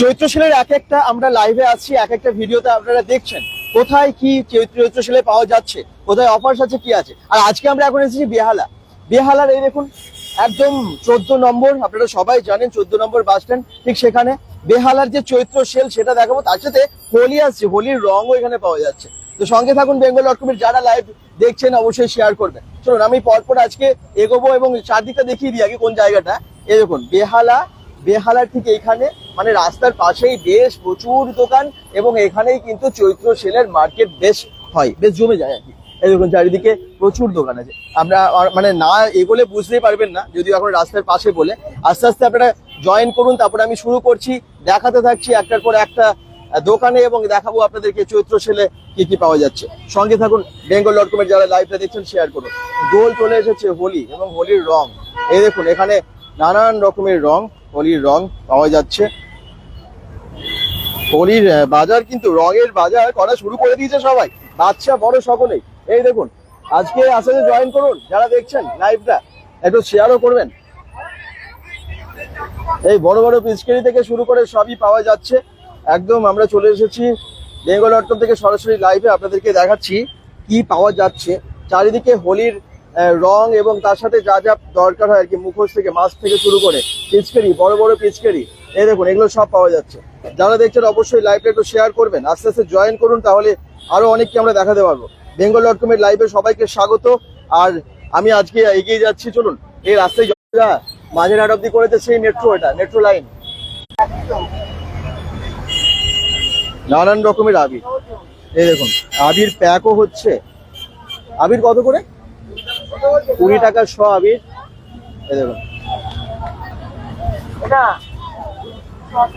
চৈত্র সেলের এক একটা আমরা লাইভে আছি, এক একটা ভিডিওতে আপনারা দেখছেন। কোথায় কি চৈত্র চৈত্র সেলে পাওয়া যাচ্ছে, কোথায় অফার্স আছে, কি আছে। আর আজকে আমরা এখন এসেছি বেহালা। বেহালার এই দেখুন, একদম চোদ্দ নম্বর, আপনারা সবাই জানেন চোদ্দ নম্বর বাস স্ট্যান্ড ঠিক সেখানে। বেহালার যে চৈত্র সেল সেটা দেখাবো। তার সাথে হোলি আসছে, হোলির রঙও এখানে পাওয়া যাচ্ছে। তো সঙ্গে থাকুন বেঙ্গল ডট কমের যারা লাইভ দেখছেন, অবশ্যই শেয়ার করবেন। চলুন, আমি পরপর আজকে এগোবো এবং চারদিকটা দেখিয়ে দিই আগে কোন জায়গাটা। এই দেখুন, বেহালা বেহালার ঠিক এখানে মানে রাস্তার পাশেই বেশ প্রচুর দোকান এবং এখানেই কিন্তু চৈত্র সেলের মার্কেট বেশ হয়, বেশ জমে যায় আর কি। দেখুন, চারিদিকে প্রচুর দোকান আছে। আমরা মানে না এগোলে বুঝতেই পারবেন না, যদিও এখন রাস্তার পাশে বলে। আস্তে আস্তে আপনারা জয়েন করুন, তারপরে আমি শুরু করছি, দেখাতে থাকছি একটার পর একটা দোকানে এবং দেখাবো আপনাদেরকে চৈত্র সেলে কি কি পাওয়া যাচ্ছে। সঙ্গে থাকুন বেঙ্গল ডট কমের যারা লাইভটা দেখছেন শেয়ার করুন। দোল চলে এসেছে হোলি এবং হোলির রং। এই দেখুন, এখানে নানান রকমের রং। হোলির রং পাওয়া যাচ্ছে। হোলির বাজার কিন্তু রঙের বাজার করা শুরু করে দিয়েছে সবাই, বাচ্চা, বড় সকলেই। এই দেখুন, আজকে আসলে জয়েন করুন, যারা দেখছেন লাইভটা একটু শেয়ারও করবেন। এই বড় বড় পিচকারি থেকে শুরু করে সবই পাওয়া যাচ্ছে। একদম আমরা চলে এসেছি বেঙ্গল ডট থেকে সরাসরি লাইভে আপনাদেরকে দেখাচ্ছি কি পাওয়া যাচ্ছে। চারিদিকে হোলির রং এবং তার সাথে যা যা দরকার হয় আর কি, মুখোশ থেকে মাস্ক থেকে শুরু করে পিচকারি, বড় বড় পিচকারি। এই দেখুন, এগুলো সব পাওয়া যাচ্ছে। যারা দেখছেন অবশ্যই লাইভটা একটু শেয়ার করবেন। আস্তে আস্তে জয়েন করুন, তাহলে আরও অনেককে আমরা দেখাতে পারব। বেঙ্গল ডট কমের লাইভে সবাইকে স্বাগত। আর আমি আজকে এগিয়ে যাচ্ছি, চলুন। এই রাস্তায় মাঝের হাট অব্দি করেছে সেই মেট্রো এটা মেট্রো লাইন নানান রকমের আবির এই দেখুন, আবির প্যাকও হচ্ছে। আবির কত করে? কুড়ি টাকা শ আবির। দেখুন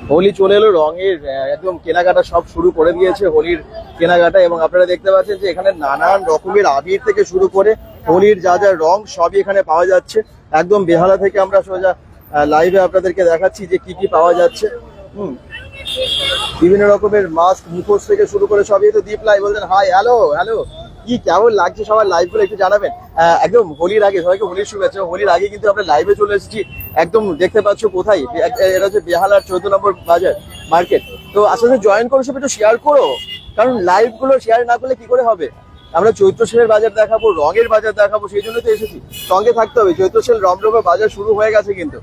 হোলি চলে এলো রঙের একদম কেনাকাটা সব শুরু করে দিয়েছে হোলির কেনাকাটা এবং আপনারা দেখতে পাচ্ছেন যে এখানে নানান রকমের আবির থেকে শুরু করে হোলির যা যা রং সবই এখানে পাওয়া যাচ্ছে। একদম বেহালা থেকে আমরা সোজা লাইভে আপনাদেরকে দেখাচ্ছি যে কি কি পাওয়া যাচ্ছে। হুম। বিভিন্ন রকমের মাস্ক মুখোশ থেকে শুরু করে সবই তো দীপ লাই বলছেন। হাই হ্যালো হ্যালো কি কেমন লাগছে সবার লাইভগুলো একটু জানাবেন। একদম হোলির আগে, সবাইকে হোলির শুভেচ্ছা। হোলির আগে কিন্তু আমরা লাইভে চলে এসেছি। একদম দেখতে পাচ্ছ কোথায়? এটা হচ্ছে বেহালার চৌদ্দ নম্বর বাজার মার্কেট তো আসলে জয়েন করো, সব একটু শেয়ার করো। কারণ লাইভগুলো শেয়ার না করলে কি করে হবে? আমরা চৈত্র সেলের বাজার দেখাবো, রঙের বাজার দেখাবো, সেই জন্য তো এসেছি। সঙ্গে থাকতে হবে। চৈত্র সেল রমরমা বাজার শুরু হয়ে গেছে কিন্তু।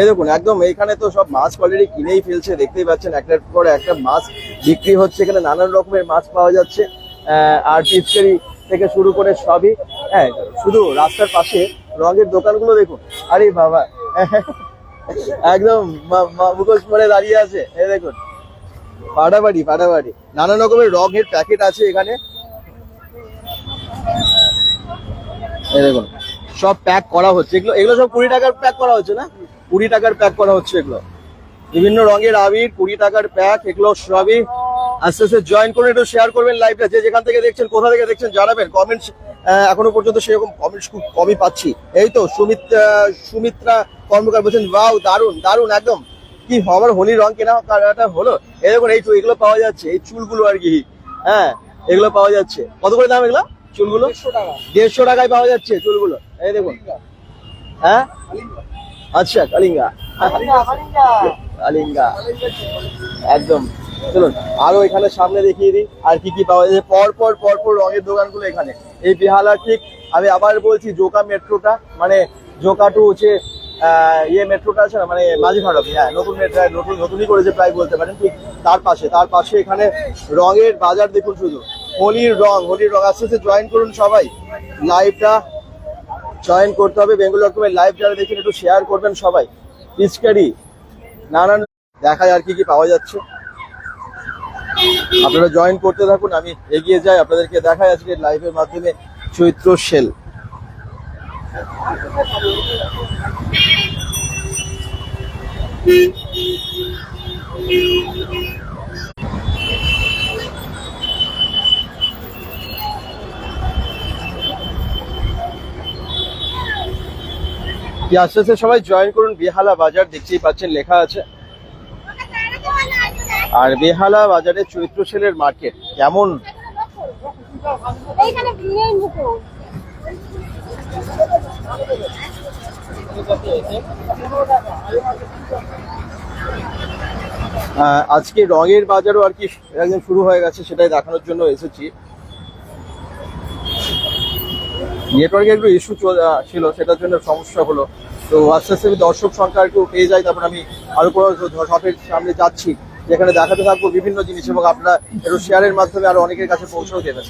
এই দেখুন, একদম এইখানে তো সব মাছ অলরেডি কিনেই ফেলছে। দেখতেই পাচ্ছেন, একটার পর একটা মাছ বিক্রি হচ্ছে। এখানে নানান রকমের মাছ পাওয়া যাচ্ছে। আর পিচকারি থেকে শুরু করে সবই। হ্যাঁ শুধু রাস্তার পাশে রঙের দোকানগুলো দেখুন। আরে বাবা, একদম মুখোশ পরে দাঁড়িয়ে আছে। এই দেখুন ফাটাফাটি ফাটাফাটি নানান রকমের রঙের প্যাকেট আছে এখানে। দেখুন, সব প্যাক করা হচ্ছে। এগুলো এগুলো সব কুড়ি টাকার প্যাক করা হচ্ছে না? কুড়ি টাকার প্যাক করা হচ্ছে এগুলো। বিভিন্ন রঙের আবির, কুড়ি টাকার প্যাক, এগুলো সবই আস্তে আস্তে জয়েন করে একটু শেয়ার করবেন লাইভটা যে যেখান থেকে দেখছেন কোথা থেকে দেখছেন জানাবেন। কমেন্টস এখনও পর্যন্ত সেরকম কমেন্টস খুব কমই পাচ্ছি। এই তো সুমিত সুমিত্রা কর্মকার বলছেন বাউ দারুণ দারুণ একদম। কি আমার হোলি রং কেনা কাটা হলো? দেখুন এই এগুলো পাওয়া যাচ্ছে এই চুলগুলো আর কি। হ্যাঁ এগুলো পাওয়া যাচ্ছে। কত করে দাম এগুলো? চুলগুলো? দেড়শো টাকায় পাওয়া যাচ্ছে চুলগুলো। এই দেখুন। হ্যাঁ? আচ্ছা কালিঙ্গা। কালিঙ্গা। একদম। চলুন, আরও এখানে সামনে দেখিয়ে দিই, আর কি কি পাওয়া যায়। পরপর পরপর পর পর রঙের দোকানগুলো এখানে। এই বেহালা ঠিক, আমি আবার বলছি, জোকা মেট্রোটা মানে জোকা টু হচ্ছে ইয়ে মেট্রোটা আছে না মানে মাঝিঘাট অব্দি হ্যাঁ নতুন মেট্রো নতুন, নতুনই করেছে, প্রায় বলতে পারেন, ঠিক তার পাশে তার পাশে এখানে রঙের বাজার দেখুন শুধু। হোলির রং হোলির রং, আস্তে আস্তে জয়েন করুন সবাই। লাইভটা জয়েন করতে হবে, বেঙ্গল ডট কমের লাইভ যারা দেখছেন, একটু শেয়ার করবেন সবাই। পিচকারি নানান দেখায় আর কি কি পাওয়া যাচ্ছে। আপনারা জয়েন করতে থাকুন, আমি এগিয়ে যাই। আপনাদেরকে দেখাই আজকে লাইভের মাধ্যমে চৈত্র সেল। আস্তে আস্তে সবাই জয়েন করুন, বেহালা বাজার দেখতেই পাচ্ছেন, লেখা আছে। আর বেহালা বাজারে চৈত্র সেলের মার্কেট কেমন? আজকে রঙের বাজারও আর কি একদম শুরু হয়ে গেছে সেটাই দেখানোর জন্য এসেছি। নেটওয়ার্কে একটু ইস্যু ছিল সেটার জন্য সমস্যা হলো। তো আস্তে আস্তে আমি দর্শক সংখ্যা একটু পেয়ে যাই তারপর আমি আরও কোনো শপের সামনে যাচ্ছি। যেখানে দেখাতে থাকব বিভিন্ন জিনিস এবং আপনারা একটু শেয়ারের মাধ্যমে আরও অনেকের কাছে পৌঁছেও দেবেন।